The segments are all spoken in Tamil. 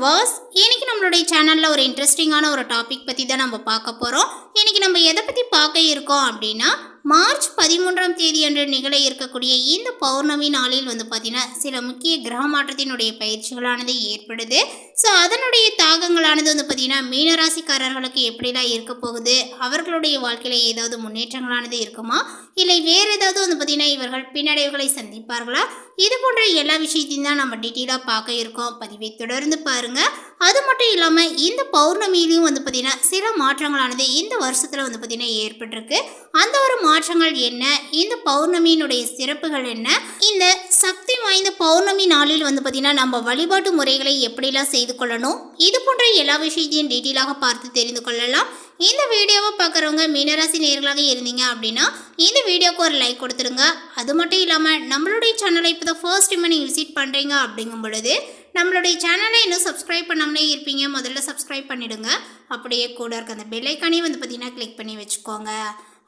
வியூவர்ஸ் இன்னைக்கு நம்மளுடைய சேனலில் ஒரு இன்ட்ரெஸ்டிங்கான ஒரு டாபிக் பற்றி தான் நம்ம பார்க்க போகிறோம் இன்னைக்கு நம்ம எதை பற்றி பார்க்க இருக்கோம் அப்படின்னா மார்ச் பதிமூன்றாம் தேதி அன்று நிகழ இருக்கக்கூடிய இந்த பௌர்ணமி நாளில் வந்து பார்த்தீங்கன்னா சில முக்கிய கிரக மாற்றத்தினுடைய பயிற்சிகளானது ஏற்படுது. ஸோ அதனுடைய தாகங்களானது வந்து பார்த்தீங்கன்னா மீனராசிக்காரர்களுக்கு எப்படிலாம் இருக்க போகுது? அவர்களுடைய வாழ்க்கையில் ஏதாவது முன்னேற்றங்களானது இருக்குமா? இல்லை வேறு ஏதாவது வந்து பார்த்தீங்கன்னா இவர்கள் பின்னடைவுகளை சந்திப்பார்களா? இது போன்ற எல்லா விஷயத்தையும் தான் நம்ம டீட்டெயிலாக பார்க்க இருக்கோம். பதிவை தொடர்ந்து பாருங்கள் அது மட்டும் இல்லாமல் இந்த பௌர்ணமியிலையும் வந்து பார்த்தீங்கன்னா சில மாற்றங்களானது இந்த வருஷத்தில் வந்து பார்த்திங்கன்னா ஏற்பட்டிருக்கு. அந்த ஒரு மாற்றங்கள் என்ன? இந்த பௌர்ணமியினுடைய சிறப்புகள் என்ன? இந்த சக்தி வாய்ந்த பௌர்ணமி நாளில் வந்து பார்த்திங்கன்னா நம்ம வழிபாட்டு முறைகளை எப்படிலாம் செய்து கொள்ளணும்? இது போன்ற எல்லா விஷயத்தையும் டீட்டெயிலாக பார்த்து தெரிந்து கொள்ளலாம். இந்த வீடியோவை பார்க்குறவங்க மீனராசி நேர்களாக இருந்தீங்க அப்படின்னா இந்த வீடியோக்கு ஒரு லைக் கொடுத்துருங்க அது மட்டும் இல்லாமல் நம்மளுடைய சேனலை இப்போ தான் ஃபர்ஸ்ட் டைம் நீங்கள் விசிட் பண்ணுறீங்க அப்படிங்கும் பொழுது நம்மளுடைய சேனலை இன்னும் சப்ஸ்கிரைப் பண்ணாமலே இருப்பீங்க. முதல்ல சப்ஸ்கிரைப் பண்ணிடுங்க. அப்படியே கூட இருக்க அந்த பெல்லைக்கானே வந்து பார்த்தீங்கன்னா கிளிக் பண்ணி வச்சுக்கோங்க.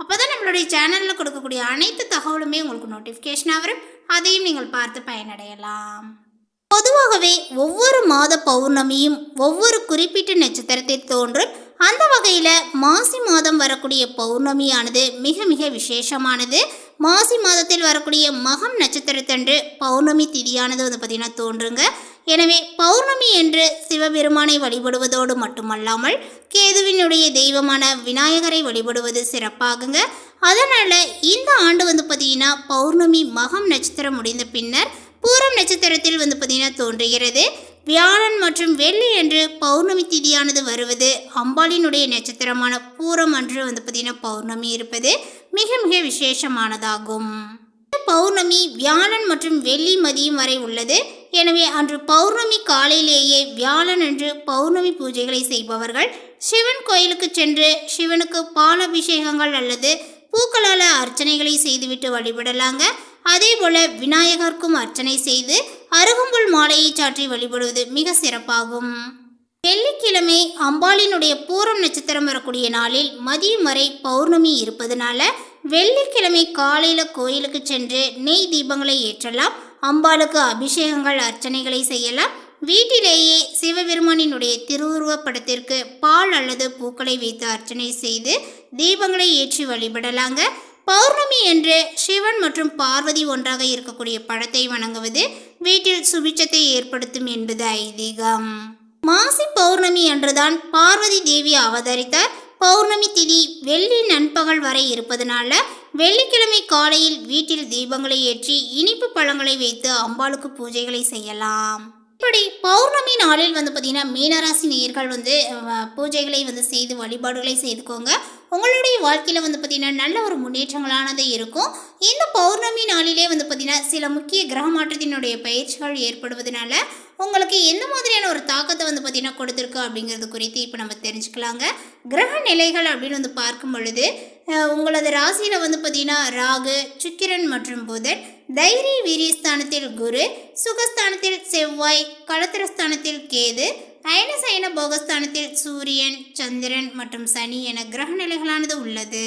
அப்போ தான் நம்மளுடைய சேனலில் கொடுக்கக்கூடிய அனைத்து தகவலுமே உங்களுக்கு நோட்டிஃபிகேஷனாக வரும். அதையும் நீங்கள் பார்த்து பயனடையலாம். பொதுவாகவே ஒவ்வொரு மாத பௌர்ணமியும் ஒவ்வொரு குறிப்பிட்ட நட்சத்திரத்தில் தோன்றும் அந்த வகையில் மாசி மாதம் வரக்கூடிய பௌர்ணமியானது மிக மிக விசேஷமானது. மாசி மாதத்தில் வரக்கூடிய மகம் நட்சத்திரத்தன்று பௌர்ணமி திதியானது வந்து பார்த்திங்கன்னா தோன்றுங்க. எனவே பௌர்ணமி என்று சிவபெருமானை வழிபடுவதோடு மட்டுமல்லாமல் கேதுவினுடைய தெய்வமான விநாயகரை வழிபடுவது சிறப்பாகுங்க. அதனால் இந்த ஆண்டு வந்து பார்த்தீங்கன்னா பௌர்ணமி மகம் நட்சத்திரம் முடிந்த பின்னர் பூரம் நட்சத்திரத்தில் வந்து பார்த்தீங்கன்னா தோன்றுகிறது. வியாழன் மற்றும் வெள்ளி என்று பௌர்ணமி திதியானது வருவது அம்பாளினுடைய நட்சத்திரமான பூரம் அன்று வந்து பார்த்தீங்கன்னா பௌர்ணமி இருப்பது மிக மிக விசேஷமானதாகும். பௌர்ணமி வியாழன் மற்றும் வெள்ளி மதியம் வரை உள்ளது. எனவே அன்று பௌர்ணமி காலையிலேயே வியாழன் அன்று பௌர்ணமி பூஜைகளை செய்பவர்கள் சிவன் கோயிலுக்கு சென்று சிவனுக்கு பாலாபிஷேகங்கள் அல்லது பூக்களால் அர்ச்சனைகளை செய்துவிட்டு வழிபடலாங்க. அதே போல விநாயகருக்கும் அர்ச்சனை செய்து அருகம்புல் மாலையை சாற்றி வழிபடுவது மிக சிறப்பாகும். வெள்ளிக்கிழமை அம்பாளினுடைய பூரம் நட்சத்திரம் வரக்கூடிய நாளில் மதியம் வரை பௌர்ணமி இருப்பதனால வெள்ளிக்கிழமை காலையில் கோயிலுக்கு சென்று நெய் தீபங்களை ஏற்றலாம். அம்பாளுக்கு அபிஷேகங்கள் அர்ச்சனைகளை செய்யலாம். வீட்டிலேயே சிவபெருமானினுடைய திருவுருவப் படத்திற்கு பால் அல்லது பூக்களை வைத்து அர்ச்சனை செய்து தீபங்களை ஏற்றி வழிபடலாங்க. பௌர்ணமி என்று சிவன் மற்றும் பார்வதி ஒன்றாக இருக்கக்கூடிய படத்தை வணங்குவது வீட்டில் சுபிட்சத்தை ஏற்படுத்தும் என்பது ஐதீகம். மாசி பௌர்ணமி அன்றுதான் பார்வதி தேவி அவதரித்த பௌர்ணமி திதி வெள்ளி நண்பகல் வரை இருப்பதனால வெள்ளிக்கிழமை காலையில் வீட்டில் தீபங்களை ஏற்றி இனிப்பு பழங்களை வைத்து அம்பாளுக்கு பூஜைகளை செய்யலாம். இப்படி பௌர்ணமி நாளில் வந்து பார்த்திங்கன்னா மீனராசி நேர்கள் வந்து பூஜைகளை வந்து செய்து வழிபாடுகளை செய்துக்கோங்க. உங்களுடைய வாழ்க்கையில் வந்து பார்த்திங்கன்னா நல்ல ஒரு முன்னேற்றங்களானது இருக்கும். இந்த பௌர்ணமி நாளிலே வந்து பார்த்திங்கன்னா சில முக்கிய கிரக மாற்றத்தினுடைய பயிற்சிகள் ஏற்படுவதனால உங்களுக்கு எந்த மாதிரியான ஒரு தாக்கத்தை வந்து பார்த்திங்கன்னா கொடுத்துருக்கு அப்படிங்கிறது குறித்து இப்போ நம்ம தெரிஞ்சுக்கலாங்க. கிரக நிலைகள் அப்படின்னு வந்து பார்க்கும் பொழுது உங்களது ராசியில் வந்து பார்த்திங்கன்னா ராகு சுக்கிரன் மற்றும் புதன் தைரிய வீரியஸ்தானத்தில் குரு சுகஸ்தானத்தில் செவ்வாய் களத்திரஸ்தானத்தில் கேது அயனசயன போகஸ்தானத்தில் சூரியன் சந்திரன் மற்றும் சனி என கிரக நிலைகளானது உள்ளது.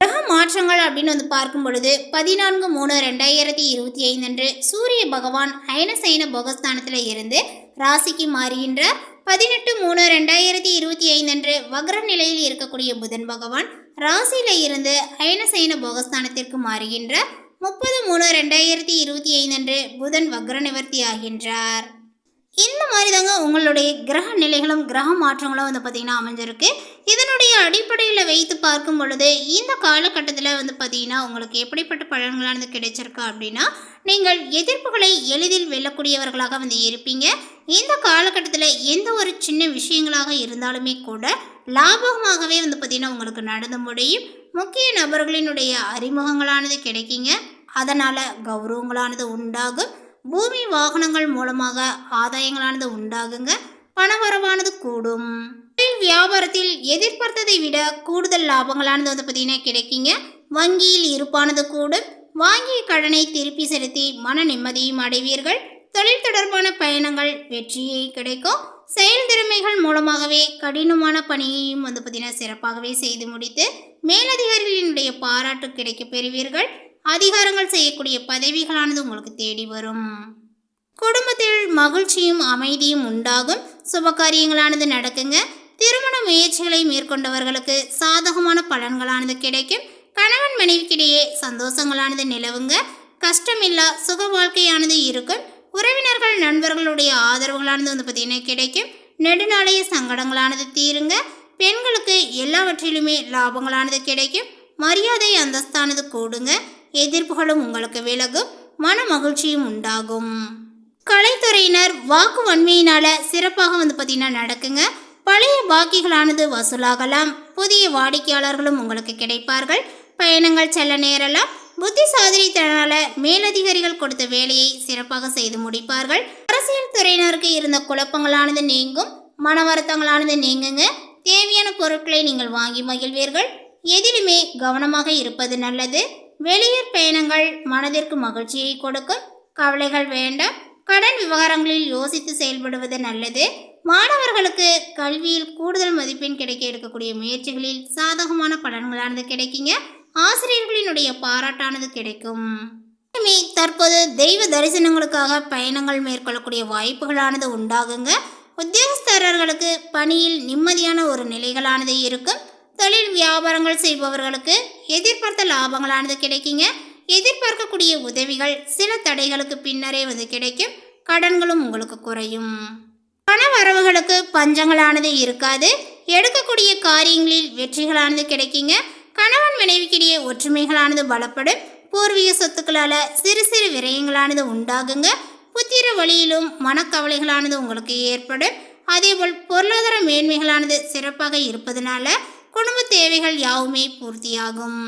கிரக மாற்றங்கள் அப்படின்னு வந்து பார்க்கும் பொழுது பதினான்கு மூணு ரெண்டாயிரத்தி இருபத்தி ஐந்து அன்று சூரிய பகவான் அயனசயன போகஸ்தானத்தில் இருந்து ராசிக்கு மாறுகின்ற பதினெட்டு மூணு ரெண்டாயிரத்தி இருபத்தி ஐந்து அன்று வக்ர நிலையில் இருக்கக்கூடிய புதன் பகவான் ராசியில இருந்து அயனசயன போகஸ்தானத்திற்கு மாறுகின்ற முப்பது மூணு ரெண்டாயிரத்தி இருபத்தி ஐந்து அன்று புதன் வக்ர நிவர்த்தி ஆகின்றார். இந்த மாதிரி தாங்க உங்களுடைய கிரக நிலைகளும் கிரக மாற்றங்களும் வந்து பார்த்திங்கன்னா அமைஞ்சிருக்கு. இதனுடைய அடிப்படையில் வைத்து பார்க்கும் பொழுது இந்த காலகட்டத்தில் வந்து பார்த்திங்கன்னா உங்களுக்கு எப்படிப்பட்ட பலன்களானது கிடைச்சிருக்கு அப்படின்னா நீங்கள் எதிர்ப்புகளை எளிதில் வெல்லக்கூடியவர்களாக வந்து இருப்பீங்க. இந்த காலகட்டத்தில் எந்த ஒரு சின்ன விஷயங்களாக இருந்தாலுமே கூட லாபகமாகவே வந்து பார்த்திங்கன்னா உங்களுக்கு நடந்து முடியும். முக்கிய நபர்களினுடைய அறிமுகங்களானது கிடைக்குங்க. அதனால் கௌரவங்களானது உண்டாகும். பூமி வாகனங்கள் மூலமாக ஆதாயங்களானது உண்டாகுங்க பணவரவானது கூடும். தொழில் வியாபாரத்தில் எதிர்பார்த்ததை விட கூடுதல் லாபங்களானது வந்து பார்த்தீங்கன்னா கிடைக்குங்க. வங்கியில் இருப்பானது கூடும். வாங்கிய கடனை திருப்பி செலுத்தி மன நிம்மதியும் அடைவீர்கள். தொழில் தொடர்பான பயணங்கள் வெற்றியை கிடைக்கும். செயல் திறமைகள் மூலமாகவே கடினமான பணியையும் வந்து பார்த்தீங்கன்னா சிறப்பாகவே செய்து முடித்து மேலதிகாரிகளினுடைய பாராட்டு கிடைக்கப் பெறுவீர்கள். அதிகாரங்கள் செய்யக்கூடிய பதவிகளானது உங்களுக்கு தேடி வரும். குடும்பத்தில் மகிழ்ச்சியும் அமைதியும் உண்டாகும். சுப காரியங்களானது நடக்குங்க. திருமண முயற்சிகளை மேற்கொண்டவர்களுக்கு சாதகமான பலன்களானது கிடைக்கும். கணவன் மனைவிக்கிடையே சந்தோஷங்களானது நிலவுங்க. கஷ்டமில்லா சுக வாழ்க்கையானது இருக்கும். உறவினர்கள் நண்பர்களுடைய ஆதரவுகளானது வந்து பார்த்திங்கன்னா கிடைக்கும். நெடுநாளைய சங்கடங்களானது தீருங்க. பெண்களுக்கு எல்லாவற்றிலுமே லாபங்களானது கிடைக்கும். மரியாதை அந்தஸ்தானது கூடுங்க. எதிர்ப்புகளும் உங்களுக்கு விலகும் மன மகிழ்ச்சியும் உண்டாகும். கலைத்துறையினர் வாக்கு வன்மையினால சிறப்பாக வந்து பார்த்தீங்கன்னா நடக்குங்க. பழைய பாக்கிகளானது வசூலாகலாம். புதிய வாடிக்கையாளர்களும் உங்களுக்கு கிடைப்பார்கள். பயணங்கள் செல்ல நேரலாம். புத்தி சாதனைத்தனால மேலதிகாரிகள் கொடுத்த வேலையை சிறப்பாக செய்து முடிப்பார்கள். அரசியல் துறையினருக்கு இருந்த குழப்பங்களானது நீங்கும் மன வருத்தங்களானது நீங்குங்க. தேவையான பொருட்களை நீங்கள் வாங்கி மகிழ்வீர்கள். எதிலுமே கவனமாக இருப்பது நல்லது. வெளியூர் பயணங்கள் மனதிற்கு மகிழ்ச்சியை கொடுக்கும் கவலைகள் வேண்டாம். கடன் விவகாரங்களில் யோசித்து செயல்படுவது நல்லது. மாணவர்களுக்கு கல்வியில் கூடுதல் மதிப்பெண் கிடைக்க எடுக்கக்கூடிய முயற்சிகளில் சாதகமான பலன்களானது கிடைக்குங்க. ஆசிரியர்களினுடைய பாராட்டானது கிடைக்கும். தற்போது தெய்வ தரிசனங்களுக்காக பயணங்கள் மேற்கொள்ளக்கூடிய வாய்ப்புகளானது உண்டாகுங்க. உத்தியோகஸ்தரர்களுக்கு பணியில் நிம்மதியான ஒரு நிலைகளானது இருக்கும். தொழில் வியாபாரங்கள் செய்பவர்களுக்கு எதிர்பார்த்த லாபங்களானது கிடைக்குங்க. எதிர்பார்க்கக்கூடிய உதவிகள் சில தடைகளுக்கு பின்னரே வந்து கிடைக்கும். கடன்களும் உங்களுக்கு குறையும். பண வரவுகளுக்கு பஞ்சங்களானது இருக்காது. எடுக்கக்கூடிய காரியங்களில் வெற்றிகளானது கிடைக்குங்க. கணவன் மனைவிக்கிடையே ஒற்றுமைகளானது பலப்படும். பூர்வீக சொத்துக்களால் சிறு சிறு விரயங்களானது உண்டாகுங்க. புத்திர வழியிலும் மனக்கவலைகளானது உங்களுக்கு ஏற்படும். அதேபோல் பொருளாதார மேன்மைகளானது சிறப்பாக இருப்பதனால குடும்ப தேவைகள் யாவுமே பூர்த்தியாகும்.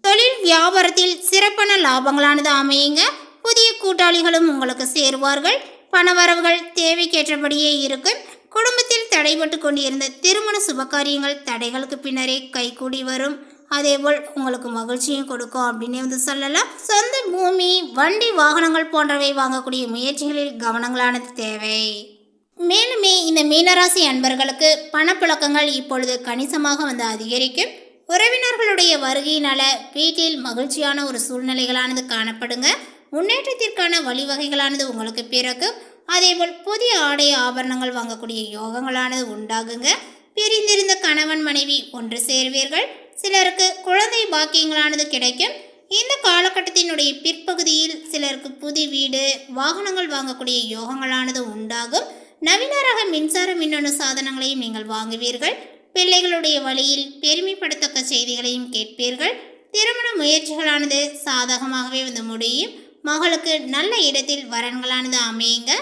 தொழில் வியாபாரத்தில் சிறப்பான லாபங்களானது அமையுங்க. புதிய கூட்டாளிகளும் உங்களுக்கு சேருவார்கள். பணவரவுகள் தேவைக்கேற்றபடியே இருக்கும் குடும்பத்தில் தடைபட்டு கொண்டிருந்த திருமண சுபகாரியங்கள் தடைகளுக்கு பின்னரே கைகூடி வரும். அதேபோல் உங்களுக்கு மகிழ்ச்சியும் கொடுக்கும் அப்படின்னு வந்து சொல்லலாம். சொந்த பூமி வண்டி வாகனங்கள் போன்றவை வாங்கக்கூடிய முயற்சிகளில் கவனங்களானது தேவை. மேலுமே இந்த மீனராசி அன்பர்களுக்கு பணப்புழக்கங்கள் இப்பொழுது கணிசமாக வந்து அதிகரிக்கும். உறவினர்களுடைய வருகையினால வீட்டில் மகிழ்ச்சியான ஒரு சூழ்நிலைகளானது காணப்படுங்க. முன்னேற்றத்திற்கான வழிவகைகளானது உங்களுக்கு பிறக்கும். அதேபோல் புதிய ஆடை ஆபரணங்கள் வாங்கக்கூடிய யோகங்களானது உண்டாகுங்க. பிரிந்திருந்த கணவன் மனைவி ஒன்று சேர்வீர்கள். சிலருக்கு குழந்தை பாக்கியங்களானது கிடைக்கும். இந்த காலகட்டத்தினுடைய பிற்பகுதியில் சிலருக்கு புது வீடு வாகனங்கள் வாங்கக்கூடிய யோகங்களானது உண்டாகும். நவீன ரக மின்சார மின்னணு சாதனங்களையும் நீங்கள் வாங்குவீர்கள். பிள்ளைகளுடைய வழியில் பெருமைப்படத்தக்க செய்திகளையும் கேட்பீர்கள். திருமண முயற்சிகளானது சாதகமாகவே வந்து முடியும். மகளுக்கு நல்ல இடத்தில் வரன்களானது அமையுங்க.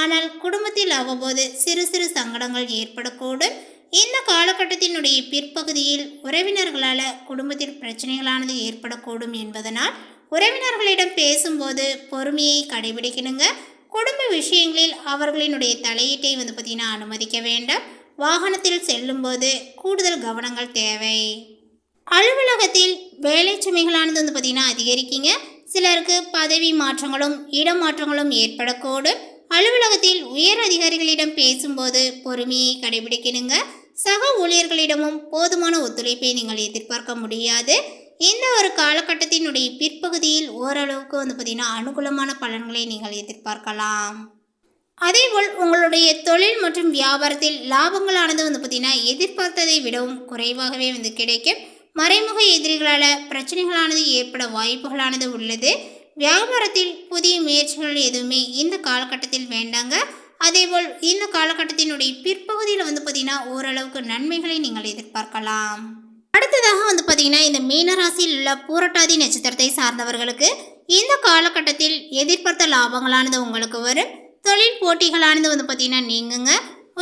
ஆனால் குடும்பத்தில் அவ்வப்போது சிறு சிறு சங்கடங்கள் ஏற்படக்கூடும். இந்த காலகட்டத்தினுடைய பிற்பகுதியில் உறவினர்களால் குடும்பத்தில் பிரச்சனைகளானது ஏற்படக்கூடும் என்பதனால் உறவினர்களிடம் பேசும்போது பொறுமையை கடைபிடிக்கணுங்க. குடும்ப விஷயங்களில் அவர்களினுடைய தலையீட்டை வந்து பார்த்திங்கன்னா அனுமதிக்க வேண்டாம். வாகனத்தில் செல்லும்போது கூடுதல் கவனங்கள் தேவை. அலுவலகத்தில் வேலை சுமைகளானது வந்து பார்த்திங்கன்னா அதிகரிக்குங்க. சிலருக்கு பதவி மாற்றங்களும் இடமாற்றங்களும் ஏற்படக்கூடும். அலுவலகத்தில் உயர் அதிகாரிகளிடம் பேசும்போது பொறுமையை கடைபிடிக்கணுங்க. சக ஊழியர்களிடமும் போதுமான ஒத்துழைப்பை நீங்கள் எதிர்பார்க்க முடியாது. இந்த ஒரு காலகட்டத்தினுடைய பிற்பகுதியில் ஓரளவுக்கு வந்து பார்த்திங்கன்னா அனுகூலமான பலன்களை நீங்கள் எதிர்பார்க்கலாம். அதேபோல் உங்களுடைய தொழில் மற்றும் வியாபாரத்தில் லாபங்களானது வந்து பார்த்திங்கன்னா எதிர்பார்த்ததை விடவும் குறைவாகவே வந்து கிடைக்கும். மறைமுக எதிரிகளால் பிரச்சனைகளானது ஏற்பட வாய்ப்புகளானது உள்ளது. வியாபாரத்தில் புதிய முயற்சிகள் எதுவுமே இந்த காலகட்டத்தில் வேண்டாங்க. அதேபோல் இந்த காலகட்டத்தினுடைய பிற்பகுதியில் வந்து பார்த்திங்கன்னா ஓரளவுக்கு நன்மைகளை நீங்கள் எதிர்பார்க்கலாம். அடுத்ததாக வந்து பார்த்திங்கன்னா இந்த மீனராசியில் உள்ள பூரட்டாதி நட்சத்திரத்தை சார்ந்தவர்களுக்கு இந்த காலகட்டத்தில் எதிர்பார்த்த லாபங்களானது உங்களுக்கு வரும். தொழில் போட்டிகளானது வந்து பார்த்திங்கன்னா நீங்குங்க.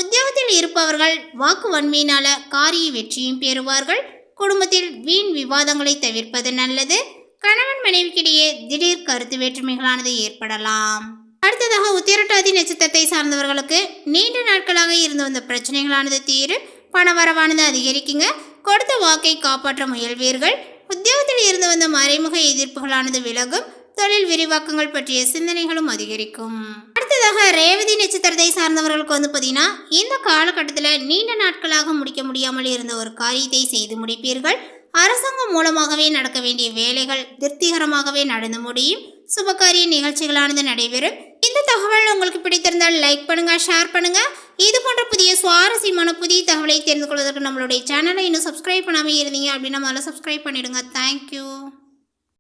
உத்தியோகத்தில் இருப்பவர்கள் வாக்கு வன்மையினால காரிய வெற்றியும் பெறுவார்கள். குடும்பத்தில் வீண் விவாதங்களை தவிர்ப்பது நல்லது. கணவன் மனைவிக்கிடையே திடீர் கருத்து வேற்றுமைகளானது ஏற்படலாம். அடுத்ததாக உத்திரட்டாதி நட்சத்திரத்தை சார்ந்தவர்களுக்கு நீண்ட நாட்களாக இருந்து வந்த பிரச்சனைகளானது தீரும். பணவரவானது அதிகரிக்குங்க. கொடுத்த வாக்கை காப்பாற்ற முயல்வீர்கள். உத்தியோகத்தில் இருந்து வந்த மறைமுக எதிர்ப்புகளானது விலகும். தொழில் விரிவாக்கங்கள் பற்றிய சிந்தனைகளும் அதிகரிக்கும். அடுத்ததாக ரேவதி நட்சத்திரத்தை சார்ந்தவர்களுக்கு வந்து பார்த்தீங்கன்னா இந்த காலகட்டத்தில் நீண்ட நாட்களாக முடிக்க முடியாமல் இருந்த ஒரு காரியத்தை செய்து முடிப்பீர்கள். அரசாங்கம் மூலமாகவே நடக்க வேண்டிய வேலைகள் திருப்திகரமாகவே நடந்து முடியும். சுபகாரிய நிகழ்ச்சிகளானது நடைபெறும். இந்த தகவல் உங்களுக்கு பிடித்திருந்தால் லைக் பண்ணுங்க ஷேர் பண்ணுங்க. இது போன்ற புதிய சுவாரஸ்யமான புதிய தகவலை தெரிந்து கொள்வதற்கு நம்மளுடைய சேனலை இன்னும் சப்ஸ்கிரைப் பண்ணாமல் இருந்தீங்க அப்படின்னா முதல்ல சப்ஸ்கிரைப் பண்ணிடுங்க. தேங்க்யூ